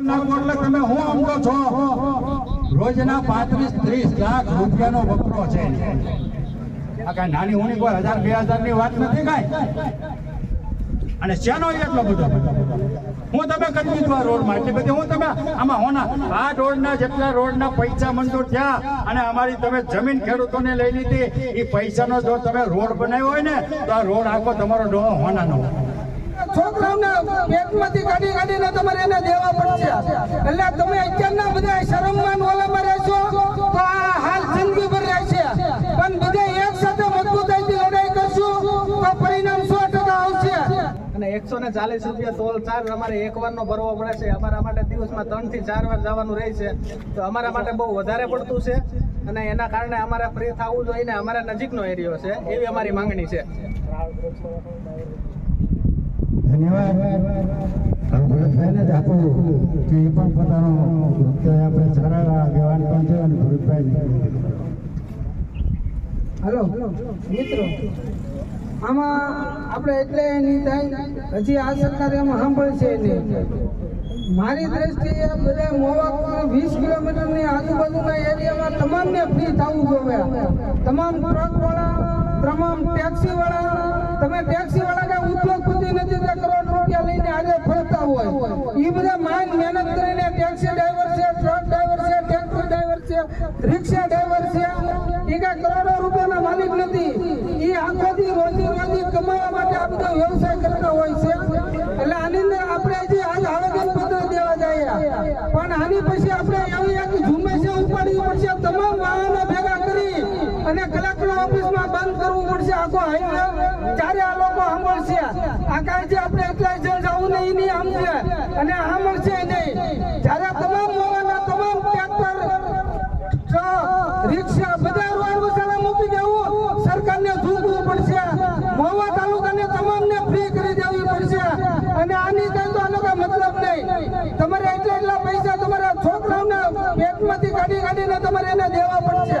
તમે હું સમજો છો? રોજના પાંત્રીસ, ત્રીસ લાખ રૂપિયાનો વપરો છે આ નાની ઉની કોઈ હજાર, બે હજારની વાત નથી કાંઈ? અને શેનો એટલો બધો? હું તમે કરી દીધું રોડમાં બધી હું તમે આમાં હોના, આ રોડના જેટલા રોડના પૈસા મંજૂર થયા અને અમારી તમે જમીન ખેડૂતોને લઈ લીધી એ પૈસાનો જો તમે રોડ બનાવ્યો હોય ને, તો આ રોડ આખો તમારો ડોહો હોનાનો. છોકરાઓને પેટમાંથી કાઢી કાઢીને તમારે એને દેવા પડશે. એટલે તમે અત્યારના બધા શરમમાં ઓલામાં રહેશો તો આ હાલ જિંદગીભર રહેશે. પણ બધા એક સાથે મજબૂતાઈથી લડાઈ કરશું તો પરિણામ સો ટકા આવશે. અને એકસો ને ચાલીસ રૂપિયા ટોલ ચાર્જ અમારે એક વારનો ભરવો પડે છે. અમારા માટે દિવસમાં ત્રણથી ચાર વાર જવાનું રહે છે. તો અમારા માટે બહુ વધારે પડતું છે. અને એના કારણે અમારે ફ્રી થવું જોઈએ ને અમારા નજીકનો એરિયો છે. એવી અમારી માંગણી છે. ધન્યવાદ. ભરતભાઈને જ આપું કે એ પણ પોતાનો આપણે સારા આગેવાન પણ છે અને ભરતભાઈ હાલો મિત્રો આમાં આપણે એટલે નહીં થાય હજી આ સરકાર એમાં સાંભળશે નહીં. મારી દ્રષ્ટિએ બધા મોવા વીસ કિલોમીટરની આજુબાજુના એરિયામાં તમામને ફ્રી થવું જોઈએ. તમામ ટ્રકવાળા તમામ ટેક્સીવાળા તમે ટેક્સીવાળા કે ઉદ્યોગપતિ નથી જે કરોડ રૂપિયા લઈને આજે ફરતા હોય એ બધા માન મહેનત કરીને ટેક્સી ડ્રાઈવર છે ટ્રક ડ્રાઈવર છે ટેક્સી ડ્રાઈવર છે રિક્ષા ડ્રાઈવર છે એ કાંઈ કરોડો રૂપિયાના માલિક નથી. એ આખો દી રોજી રોજી કમાવા માટે આ બધો વ્યવસાય કરતા હોય છે એટલે આની અંદર આપણે હજી આજ આવેદન પત્ર દેવા જઈએ પણ આની પછી આપણે એવી એક ઝુંબેશ ઉપાડવી પડશે તમામ વાહનો ભેગા કરી અને કલેક્ટર ઓફિસમાં બંધ કરવું પડશે આખો હાઈવે ત્યારે આ જે આપણે એટલા જણ જવું નહીં નહીં આમશે અને સાંભળશે નહીં. જ્યારે તમામ મોવાના તમામ ટ્રેક્ટર ટ્રક રિક્ષા બધા રોડ વસાડા મૂકી દેવું સરકારને ઝૂકવું પડશે મહુવા તાલુકાને તમામને ફ્રી કરી દેવી પડશે અને આની કઈ તો આનો કાંઈ મતલબ નહીં તમારે એટલા એટલા પૈસા તમારા છોકરાઓને પેટમાંથી કાઢી કાઢીને તમારે એને દેવા પડશે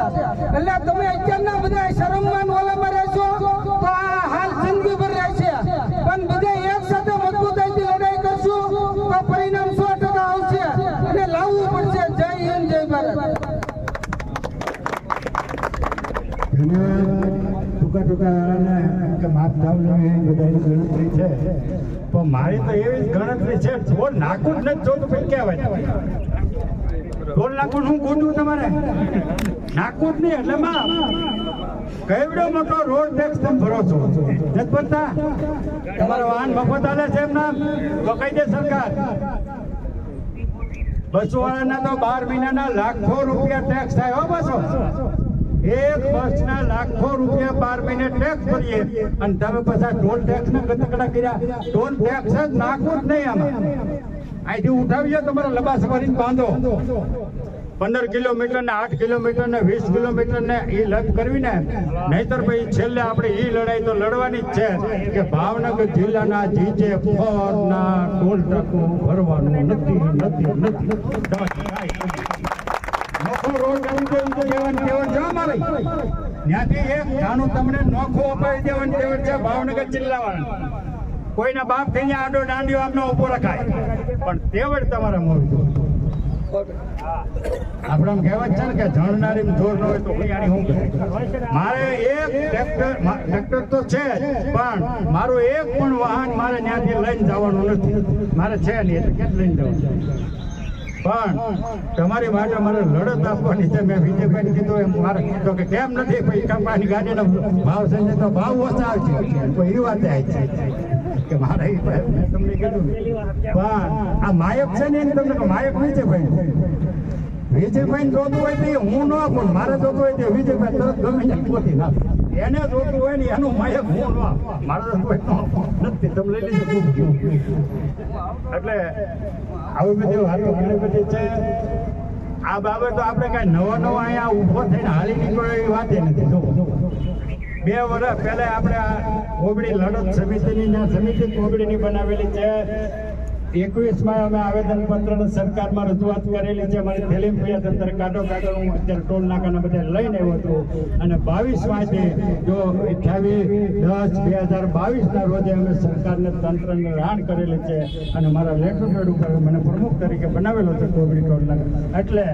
એટલે તમે અત્યારના બધા શરમમાં ઓલામાં રહેશો તો આ હાલ જિંદગીભર રહેશે પણ બધા એક સાથે મજબૂતાઈથી લડાઈ કરશું તો પરિણામ સો ટકા આવશે અને લાવવું પડશે જય હિન્દ જય ભારત ધન્યવાદ ટૂંકા ટૂંકા વાળાને એમ કે માફ થાવ એ બધાની ગણતરી છે. પણ મારી તો એવી જ ગણતરી છે ઢોલ નાખું જ નથી જોતું પછી કહેવાય. ઢોલ નાખું, હું ખોટું તમારે? નાખું જ નહીં, એટલે માં કેવડો મોટો રોડ ટેક્સ તમે ભરો છો? જતપતતા તમારો વાહન મફત આલે છે એમ નામ? તો કહી દે સરકાર. બસો વાળાના તો બાર મહિનાના લાખો રૂપિયા ટેક્સ થાય હો બસો. એક વર્ષના લાખો રૂપિયા બાર મહિને ટેક્સ ભરીએ. અને તમે પાછા ટોલ ટેક્સ ના ગતકડા કર્યા. ટોલ ટેક્સ જ નાખવું જ નહીં આમાં. અહીંથી ઉઠાવીએ તમારા લબાસ સવારી બાંધો. પંદર કિલોમીટર ને આઠ કિલોમીટર ને વીસ કિલોમીટર ને એ લગ કરવી ને નહીતર ભાઈ છેલ્લે આપણે એ લડાઈ તો લડવાની જ છે કે ભાવનગર જિલ્લાના જીજે ફોર ના ટોલ ટાકો ભરવાનું નથી નથી નથી. જવાનું છે ભાવનગર જિલ્લાવાળા કોઈના બાપ થઈને આડો દાંડિયો આપનો પણ તેવડ તમારા મોડું આપણે કહેવત છે ને કે જણનારી જોર હોય મારે એક ટ્રેક્ટર ટ્રેક્ટર તો છે પણ મારું એક પણ વાહન મારે ત્યાંથી લઈને જવાનું નથી. મારે છે નહીં, એટલે લઈને જવાનું? પણ તમારી માટે મારે લડત આપવાની છે. મેં વિજયભાઈ કીધું એમ, મારે કીધું કે કેમ નથી પછી કંપાની ગાડીનો ભાવ છે ને તો ભાવ ઓછા આવશે તો એ વાત આવી છે. કે મારે ભાઈ તમને કીધું. પણ આ માયક છે ને તમને માયક વિજયભાઈ વિજયભાઈ જોતું હોય તો હું ન પણ મારે જોતું હોય તો વિજયભાઈ તરત ગમે ત્યાં પોતી ના એને જોતું હોય ને એનું માયક હું ન મારે જોતું હોય તો નથી તમે લઈ લીધું. એટલે આવી બધી વાતો ઘણી બધી છે. આ બાબતો આપણે કઈ નવો નવો અહીંયા ઊભો થઈને હાલી નીકળ્યો એવી વાત નથી. જો બે વર્ષ પહેલા આપણે આ કોબડી લડત સમિતિની સમિતિ કોબડીની બનાવેલી છે. એકવીસમાં અમે આવેદન પત્ર સરકારમાં રજૂઆત કરેલી છે. મારી થેલીમ ફરિયાદ અંદર કાઢો કાઢો હું અત્યારે ટોલ નાકાના બધા લઈને આવ્યો હતો અને બાવીસમાંથી જો અઠ્યાવીસ દસ બે હજાર બાવીસના રોજે અમે સરકારને તંત્રને રાણ કરેલી છે અને મારા લેટર ઉપર મને પ્રમુખ તરીકે બનાવેલો છે કોવિડ ટોલ નાકા. એટલે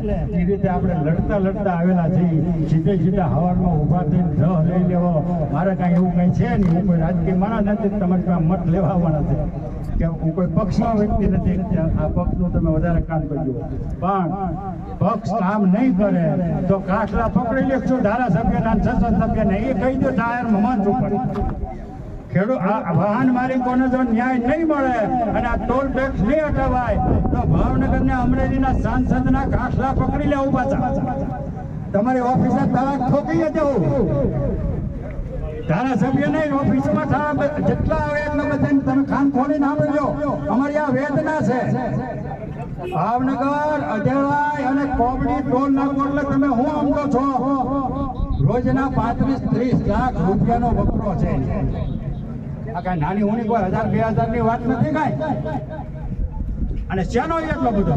એ રીતે આપણે લડતા લડતા આવેલા છીએ. સીધે સીધા હવારમાં ઊભા થઈને ઢ લઈ લેવો. મારે કાંઈ એવું કંઈ છે નહીં. હું કોઈ રાજકીય મારા નથી. તમારે મત લેવા છે. કે હું કોઈ પક્ષનો વ્યક્તિ નથી આ પક્ષનું તમે વધારે કામ કરજો પણ પક્ષ કામ નહીં કરે તો કાઠલા પકડી લેશો ધારાસભ્યના સંસદ સભ્યને એ કહી દો જાહેર મંચ ઉપર. ખેડૂત આ વાહન માલિકોને જો ન્યાય નહીં મળે અને આ ટોલ ટેક્સ નહીં હટાવાય, તો ભાવનગરને અમરેલીના સાંસદના કાઠલા પકડી લેવું પાછા. તમારી ઓફિસે તલાક ઠોકી દેવું ધારાસભ્ય નહીં, ઓફિસમાં સાહેબ જેટલા આવે એટલા તમે કાન ખોલીને સાંભળજો. અમારી આ વેદના છે. ભાવનગર અજેવાય અને કોબડી ટોલ નાકો, એટલે તમે હું અમલો છો? રોજના પાંત્રીસ, ત્રીસ લાખ રૂપિયાનો વપરો છે. આ કાંઈ નાની ઉની કોઈ હજાર, બે હજારની વાત નથી કાંઈ? અને શેનો એટલો બધો?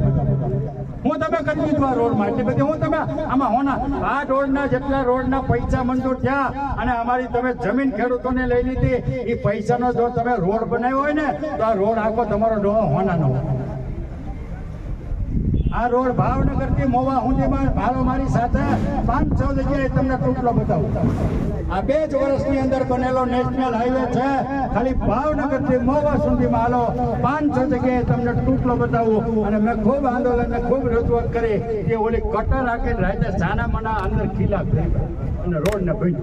હું તમે કરી દીધું રોડ માટે બધી. હું તમે આમાં હોના, આ રોડના જેટલા રોડના પૈસા મંજૂર થયા અને અમારી તમે જમીન ખેડૂતોને લઈ લીધી એ પૈસાનો જો તમે રોડ બનાવ્યો હોય ને, તો આ રોડ આખો તમારો ડોહો હોનાનો આ રોડ ભાવનગરથી મોવા સુધીમાં ભાડો મારી સાથે પાંચ, છ જગ્યાએ તમને ટૂંકલો બતાવું. આ બે જ વર્ષની અંદર બનેલો નેશનલ હાઈવે છે. ખાલી ભાવનગરથી મોવા સુધીમાં હાલો છ જગ્યાએ તમને ટૂંકલો બતાવું. અને મેં ખૂબ આંદોલન ખૂબ રજૂઆત કરી કે ઓલી કટર રાખીને રાતે સાના મના અંદર ખીલા અને રોડ ને ભાઈ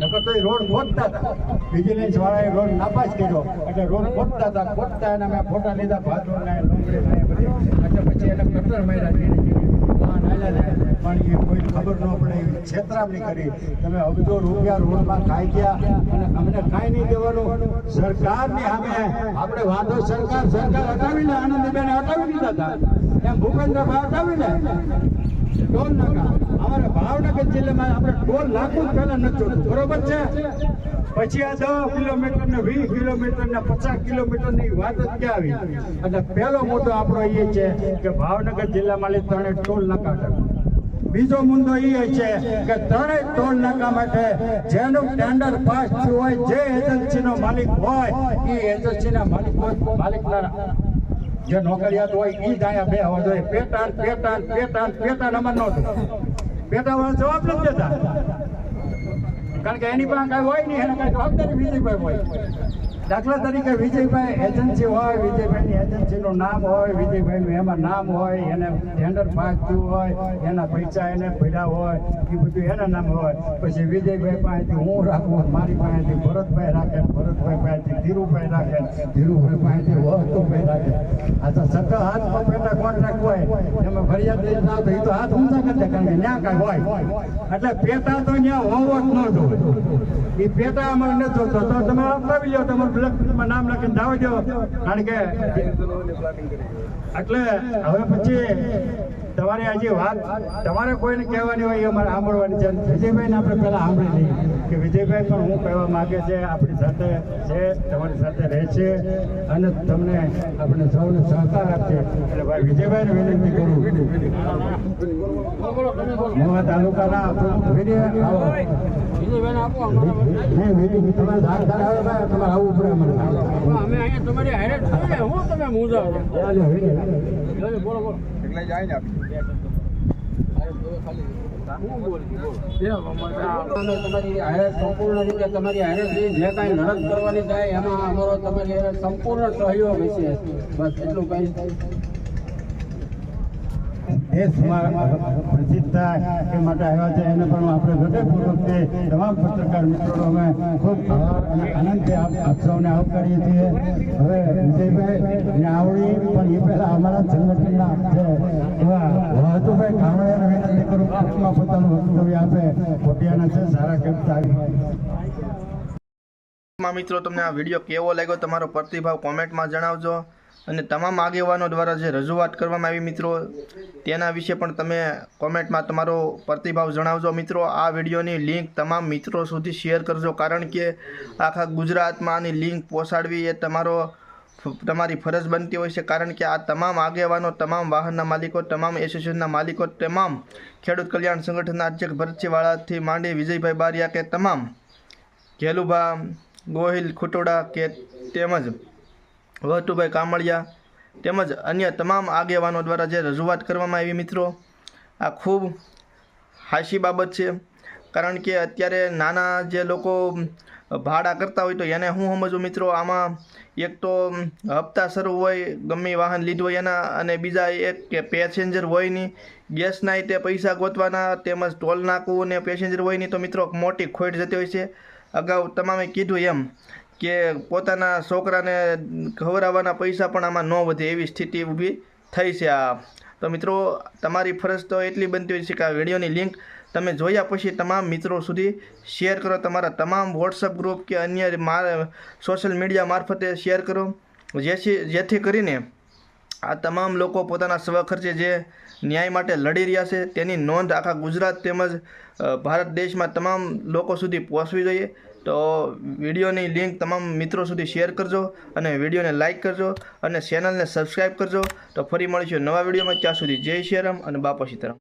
નકર તો એ રોડ ખોદતા હતા. વિજિલન્સ વાળાએ રોડ નાપાસ કર્યો. એટલે રોડ ખોદતા હતા. ખોદતા એના મેં ફોટા લીધા. ભાદરો ને પછી એને કટર માર્યા પણ એ કોઈ ખબર ન પડે એવી છેતરામણી કરી. તમે અબજો રૂપિયા રોડમાં ખાઈ ગયા અને અમને કાંઈ નહીં દેવાનું સરકારની સામે આપણે વાંધો સરકાર સરકાર હટાવી આનંદીબેન હટાવી દીધા હતા. એમ ભૂપેન્દ્રભાઈ ટોલ નાકા અમારે ભાવનગર જિલ્લામાં આપણે ટોલ લાખો પહેલા નથી બરોબર છે? પછી આ દસ કિલોમીટર ને વીસ કિલોમીટર ને પચાસ કિલોમીટરની વાત જ ક્યાં આવી? એટલે પહેલો મુદ્દો આપણો એ છે કે ભાવનગર જિલ્લામાં લઈ ત્રણે ટોલ નાકા બીજો મુદ્દો એ છે કે ત્રણેય ટોલ નાકા માટે જેનું ટેન્ડર પાસ થયું હોય, જે એજન્સીનો માલિક હોય, એ એજન્સીના માલિક માલિકના જે નોકરિયાત હોય એ જ અહીંયા બે હોવા જોઈએ. પેટાન પેટાન પેટાન પેટાન અમાર નહોતું પેટા વાળા જવાબ નથી દેતા. કારણ કે એની પાસે કાંઈ હોય નહીં, એને કાંઈ જવાબદારી બીજી કોઈ હોય. દાખલા તરીકે વિજયભાઈ એજન્સી હોય, વિજયભાઈની એજન્સીનું નામ હોય, વિજયભાઈનું એમાં નામ હોય, એને ટેન્ડર થયું હોય, એના પૈસા એને ભર્યા હોય, એ બધું એના નામ હોય. પછી વિજયભાઈ પાસેથી હું રાખું, મારી પાસેથી ભરતભાઈ રાખે, ભરતભાઈ પાસેથી ધીરુભાઈ રાખે, ધીરુભાઈ પાસેથી વહતુભાઈ રાખે. આ તો સતત હાથ પકડતા કોન્ટ્રાક્ટ હોય. ફરિયાદ એ તો હાથ ઊંચા કરી કારણ કે ન્યા કાંઈ હોય. એટલે પેટા તો ત્યાં હોવો જ ન જોઈએ એ પેટા અમારે ન જોતો. તો તમે અપાવી લો તમારું નામ લખીને દાવી દો. કારણ કે એટલે હવે પછી તમારે હજી વાત તમારે કોઈને કહેવાની હોય એ અમારે સાંભળવાની છે. વિજયભાઈને આપણે પહેલાં સાંભળી લઈએ કે વિજયભાઈ પણ હું કહેવા માગે છે આપણી સાથે છે તમારી સાથે રહે છે અને તમને આપણે સૌને સહકાર આપશે એટલે ભાઈ વિજયભાઈને વિનંતી કરું. મહુવા તાલુકાના તમારે ધાર ધાર આવે ભાઈ તમારે આવવું પડે અમારે. અમે અહીંયા તમારી હારે. હું તમે મૂંઝાવો બોલો ચાલો, વિજય. બોલો, બોલો. આપણે તમારી હારે સંપૂર્ણ રીતે તમારી હારે જે જે કાંઈ લડત કરવાની થાય એમાં અમારો તમારી સંપૂર્ણ સહયોગ હશે. બસ એટલું કાંઈ દેશમાં પ્રસિદ્ધ થાય એ માટે આવ્યા છે. એને પણ આપણે હૃદયપૂર્વકથી તમામ પત્રકાર મિત્રોનો અમે ખૂબ આભાર આવકારીએ છીએ. હવે વિજયભાઈ આવડી છે. સારા મિત્રો, તમને આ વીડિયો કેવો લાગ્યો? તમારો પ્રતિભાવ કોમેન્ટમાં જણાવજો. અને તમામ આગેવાનો દ્વારા જે રજૂઆત કરવામાં આવી મિત્રો, તેના વિશે પણ તમે કોમેન્ટમાં તમારો પ્રતિભાવ જણાવજો મિત્રો. આ વિડીયોની લિંક તમામ મિત્રો સુધી શેર કરજો, કારણ કે આખા ગુજરાતમાં આની લિંક પહોંચાડવી એ તમારો તમારી ફરજ બનતી હોય છે, કારણ કે આ તમામ આગેવાનો, તમામ વાહનના માલિકો, તમામ એસોસિએશનના માલિકો, તમામ ખેડૂત કલ્યાણ સંગઠનના અધ્યક્ષ ભરતસિંહવાળાથી માંડી વિજયભાઈ બારિયા કે તમામ ઘેલુભા, ગોહિલ ખુટોડા કે તેમજ વહતુભાઈ કામળિયા તેમજ અન્ય તમામ આગેવાનો દ્વારા જે રજૂઆત કરવામાં આવી મિત્રો, આ ખૂબ હાશી બાબત છે. કારણ કે અત્યારે નાના જે લોકો ભાડા કરતા હોય તો એને હું સમજું મિત્રો, આમાં એક તો હપ્તા શરૂ હોય, ગમે વાહન લીધું હોય એના અને બીજા એક કે પેસેન્જર હોય નહીં ગેસના તે પૈસા ગોતવાના, તેમજ ટોલ નાકવું ને પેસેન્જર હોય નહીં તો મિત્રો મોટી ખોટ જતી હોય છે. અગાઉ તમામે કીધું એમ કે પોતાના છોકરાને ખવડાવવાના પૈસા પણ આમાં ન વધે એવી સ્થિતિ ઊભી થઈ છે આ. તો મિત્રો, તમારી ફરજ તો એટલી બનતી હોય છે કે આ વિડીયોની લિંક તમે જોયા પછી તમામ મિત્રો સુધી શેર કરો. તમારા તમામ વોટ્સઅપ ગ્રુપ કે અન્ય સોશિયલ મીડિયા મારફતે શેર કરો. જેથી જેથી કરીને આ તમામ લોકો પોતાના સ્વખર્ચે જે ન્યાય માટે લડી રહ્યા છે, તેની નોંધ આખા ગુજરાત તેમજ ભારત દેશમાં તમામ લોકો સુધી પહોંચવી જોઈએ. તો વિડીયોની લિંક તમામ મિત્રો સુધી શેર કરજો અને વિડીયોને લાઇક કરજો અને ચેનલને સબસ્ક્રાઈબ કરજો. તો ફરી મળીશું નવા વિડીયોમાં. ત્યાં સુધી જય શ્રી રામ અને બાપા સીતારામ.